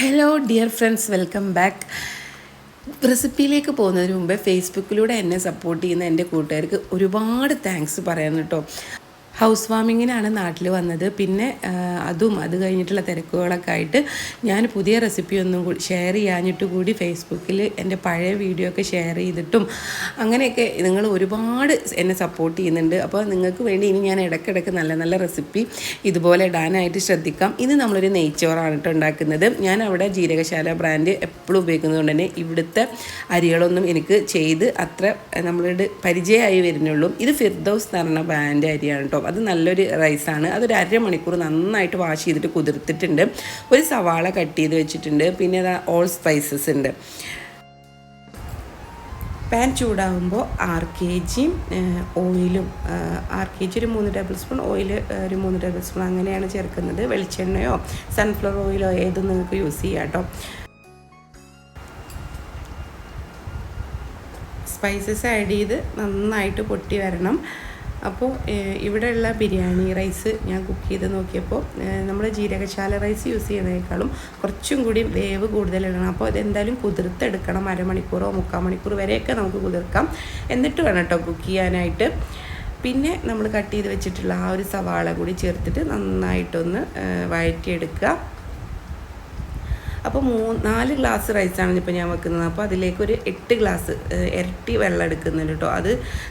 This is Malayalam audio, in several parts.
Hello dear friends welcome back റെസിപ്പിയിലേക്ക് പോകുന്നതിന് മുമ്പേ ഫേസ്ബുക്കിലൂടെ എന്നെ സപ്പോർട്ട് ചെയ്യുന്ന എന്റെ കൂട്ടുകാർക്ക് ഒരുപാട് താങ്ക്സ് പറയാൻ കേട്ടോ. ഹൗസ് വാമിങ്ങിനാണ് നാട്ടിൽ വന്നത്. പിന്നെ അതും അത് കഴിഞ്ഞിട്ടുള്ള തിരക്കുകളൊക്കെ ആയിട്ട് ഞാൻ പുതിയ റെസിപ്പി ഒന്നും കൂടി ഷെയർ ചെയ്യാഞ്ഞിട്ട് കൂടി ഫേസ്ബുക്കിൽ എന്റെ പഴയ വീഡിയോ ഒക്കെ ഷെയർ ചെയ്തിട്ടും അങ്ങനെയൊക്കെ നിങ്ങൾ ഒരുപാട് എന്നെ സപ്പോർട്ട് ചെയ്യുന്നുണ്ട്. അപ്പോൾ നിങ്ങൾക്ക് വേണ്ടി ഇനി ഞാൻ ഇടയ്ക്കിടയ്ക്ക് നല്ല നല്ല റെസിപ്പി ഇതുപോലെ ഇടാനായിട്ട് ശ്രദ്ധിക്കാം. ഇന്ന് നമ്മളൊരു നെയ്ച്ചോറാണ് കേട്ടോ ഉണ്ടാക്കുന്നത്. ഞാൻ അവിടെ ജീരകശാല ബ്രാൻഡ് എപ്പോഴും ഉപയോഗിക്കുന്നതുകൊണ്ട് തന്നെ ഇവിടുത്തെ അരികളൊന്നും എനിക്ക് ചെയ്ത് അത്ര നമ്മളുടെ പരിചയമായി വരുന്നുള്ളൂ. ഇത് ഫിർദൌസ് എന്ന് പറഞ്ഞ ബ്രാൻഡ് അരിയാണ് കേട്ടോ. അത് നല്ലൊരു റൈസാണ്. അതൊരു അരമണിക്കൂർ നന്നായിട്ട് വാഷ് ചെയ്തിട്ട് കുതിർത്തിട്ടുണ്ട്. ഒരു സവാള കട്ട് ചെയ്ത് വെച്ചിട്ടുണ്ട്. പിന്നെ ഓൾ സ്പൈസസ് ഉണ്ട്. പാൻ ചൂടാകുമ്പോൾ ആർ കെ ജിയും ഓയിലും ആർ കെ ജി ഒരു മൂന്ന് ടേബിൾ സ്പൂൺ ഓയിൽ ഒരു മൂന്ന് ടേബിൾ സ്പൂൺ അങ്ങനെയാണ് ചേർക്കുന്നത്. വെളിച്ചെണ്ണയോ സൺഫ്ലവർ ഓയിലോ ഏതും നിങ്ങൾക്ക് യൂസ് ചെയ്യാം കേട്ടോ. സ്പൈസസ് ആഡ് ചെയ്ത് നന്നായിട്ട് പൊട്ടി വരണം. അപ്പോൾ ഇവിടെയുള്ള ബിരിയാണി റൈസ് ഞാൻ കുക്ക് ചെയ്ത് നോക്കിയപ്പോൾ നമ്മൾ ജീരകശാല റൈസ് യൂസ് ചെയ്യുന്നതിനേക്കാളും കുറച്ചും കൂടി വേവ് കൂടുതലിടണം അപ്പോൾ അതെന്തായാലും കുതിർത്തെടുക്കണം അരമണിക്കൂറോ മുക്കാൽ മണിക്കൂർ വരെയൊക്കെ നമുക്ക് കുതിർക്കാം. എന്നിട്ട് വേണം കേട്ടോ കുക്ക് ചെയ്യാനായിട്ട്. പിന്നെ നമ്മൾ കട്ട് ചെയ്ത് വെച്ചിട്ടുള്ള ആ ഒരു സവാള കൂടി ചേർത്തിട്ട് നന്നായിട്ടൊന്ന് വഴറ്റിയെടുക്കുക. അപ്പോൾ മൂ നാല് ഗ്ലാസ് റൈസാണ് ഇപ്പോൾ ഞാൻ വെക്കുന്നത്. അപ്പോൾ അതിലേക്ക് ഒരു എട്ട് ഗ്ലാസ് ഇരട്ടി വെള്ളം എടുക്കുന്നുണ്ട് കേട്ടോ അത്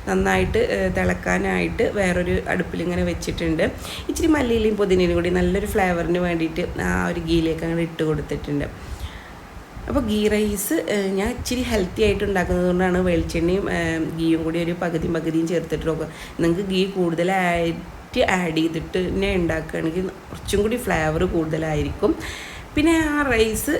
നന്നായിട്ട് തിളക്കാനായിട്ട് വേറൊരു അടുപ്പിൽ ഇങ്ങനെ വെച്ചിട്ടുണ്ട്. ഇച്ചിരി മല്ലിയിലയും പുതിനയിലും കൂടി നല്ലൊരു ഫ്ലേവറിന് വേണ്ടിയിട്ട് ആ ഒരു ഗീയിലേക്ക് അങ്ങനെ ഇട്ട് കൊടുത്തിട്ടുണ്ട്. അപ്പോൾ ഗീ റൈസ് ഞാൻ ഇച്ചിരി ഹെൽത്തി ആയിട്ട് ഉണ്ടാക്കുന്നത് കൊണ്ടാണ് വെളിച്ചെണ്ണയും ഗീയും കൂടി ഒരു പകുതിയും പകുതിയും ചേർത്തിട്ട് നോക്കുക നിങ്ങൾക്ക് ഗീ കൂടുതലായിട്ട് ആഡ് ചെയ്തിട്ട് തന്നെ ഉണ്ടാക്കുകയാണെങ്കിൽ കുറച്ചും കൂടി ഫ്ലേവർ കൂടുതലായിരിക്കും. പിന്നെ ആ റൈസ്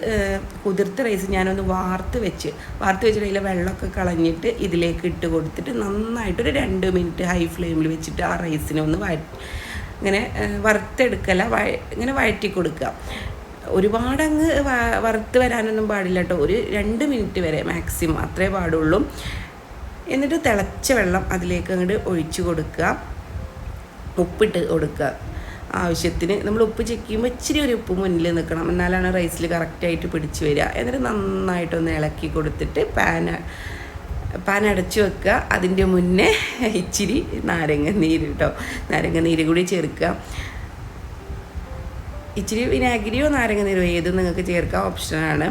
കുതിർത്ത് റൈസ് ഞാനൊന്ന് വാർത്ത് വെച്ച് വാർത്ത് വെച്ചിട്ട് അതിലെ വെള്ളമൊക്കെ കളഞ്ഞിട്ട് ഇതിലേക്ക് ഇട്ട് കൊടുത്തിട്ട് നന്നായിട്ടൊരു രണ്ട് മിനിറ്റ് ഹൈ ഫ്ലെയിമിൽ വെച്ചിട്ട് ആ റൈസിനെ ഒന്ന് വഴ ഇങ്ങനെ വറുത്തെടുക്കല ഇങ്ങനെ വഴറ്റി കൊടുക്കുക ഒരുപാട് അങ്ങ് വറുത്ത് വരാനൊന്നും പാടില്ല കേട്ടോ ഒരു രണ്ട് മിനിറ്റ് വരെ മാക്സിമം അത്രേ പാടുള്ളൂ. എന്നിട്ട് തിളച്ച വെള്ളം അതിലേക്ക് അങ്ങോട്ട് ഒഴിച്ചു കൊടുക്കുക. ഉപ്പിട്ട് കൊടുക്കുക. ആവശ്യത്തിന് നമ്മൾ ഉപ്പ് ചെക്ക് ചെയ്യുമ്പോൾ ഇച്ചിരി ഒരു ഉപ്പ് മുന്നിൽ നിൽക്കണം. എന്നാലാണ് റൈസിൽ കറക്റ്റായിട്ട് പിടിച്ച് വരിക. എന്നിട്ട് നന്നായിട്ടൊന്ന് ഇളക്കി കൊടുത്തിട്ട് പാൻ പാൻ അടച്ചു വെക്കുക. അതിന്റെ മുന്നേ ഇച്ചിരി നാരങ്ങ നീര് കേട്ടോ നാരങ്ങ നീര് കൂടി ചേർക്കുക. ഇച്ചിരി വിനാഗിരിയോ നാരങ്ങ നീരോ ഏതും നിങ്ങൾക്ക് ചേർക്കാം ഓപ്ഷനാണ്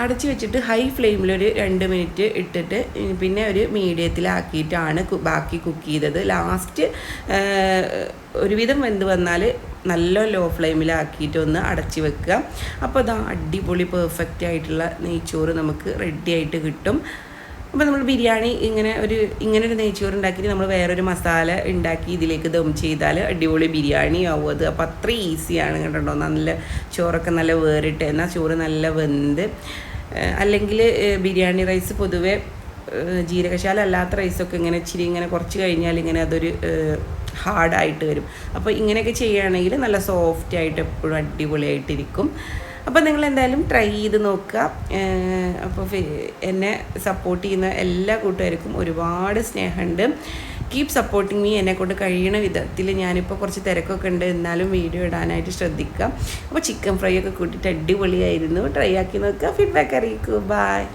അടച്ച് വെച്ചിട്ട് ഹൈ ഫ്ലെയിമിൽ ഒരു രണ്ട് മിനിറ്റ് ഇട്ടിട്ട് പിന്നെ ഒരു മീഡിയത്തിലാക്കിയിട്ടാണ് ബാക്കി കുക്ക് ചെയ്തത്. ലാസ്റ്റ് ഒരുവിധം വെന്ത് വന്നാൽ നല്ല ലോ ഫ്ലെയിമിലാക്കിയിട്ട് ഒന്ന് അടച്ച് വെക്കുക. അപ്പോൾ അതാ അടിപൊളി പെർഫെക്റ്റ് ആയിട്ടുള്ള നെയ്ച്ചോറ് നമുക്ക് റെഡി ആയിട്ട് കിട്ടും. അപ്പോൾ നമ്മൾ ബിരിയാണി ഇങ്ങനെ ഒരു ഇങ്ങനെ ഒരു നെയ്ച്ചോറ് ഉണ്ടാക്കിയിട്ട് നമ്മൾ വേറൊരു മസാല ഉണ്ടാക്കി ഇതിലേക്ക് ദം ചെയ്താൽ അടിപൊളി ബിരിയാണി ആവും അത്. അപ്പോൾ അത്ര ഈസിയാണ് കേട്ടോ നല്ല ചോറൊക്കെ നല്ല വേറിട്ട് എന്നാൽ ചോറ് നല്ല വെന്ത്. അല്ലെങ്കിൽ ബിരിയാണി റൈസ് പൊതുവേ ജീരകശാല അല്ലാത്ത റൈസൊക്കെ ഇങ്ങനെ ഇച്ചിരി ഇങ്ങനെ കുറച്ച് കഴിഞ്ഞാൽ ഇങ്ങനെ അതൊരു ഹാർഡായിട്ട് വരും. അപ്പോൾ ഇങ്ങനെയൊക്കെ ചെയ്യുകയാണെങ്കിൽ നല്ല സോഫ്റ്റ് ആയിട്ട് എപ്പോഴും അടിപൊളിയായിട്ടിരിക്കും. അപ്പോൾ നിങ്ങൾ എന്തായാലും ട്രൈ ചെയ്ത് നോക്കുക. അപ്പോൾ എന്നെ സപ്പോർട്ട് ചെയ്യുന്ന എല്ലാ കൂട്ടുകാർക്കും ഒരുപാട് സ്നേഹമുണ്ട്. കീപ് സപ്പോർട്ടിങ് മീ എന്നെ കൊണ്ട് കഴിയണ വിധത്തിൽ ഞാനിപ്പോൾ കുറച്ച് തിരക്കൊക്കെ ഉണ്ട്. എന്നാലും വീഡിയോ ഇടാനായിട്ട് ശ്രദ്ധിക്കാം അപ്പോൾ ചിക്കൻ ഫ്രൈ ഒക്കെ കൂട്ടിയിട്ട് അടിപൊളിയായിരുന്നു. ട്രൈ ആക്കി നോക്കുക. ഫീഡ്ബാക്ക് അറിയിക്കൂ. ബായ്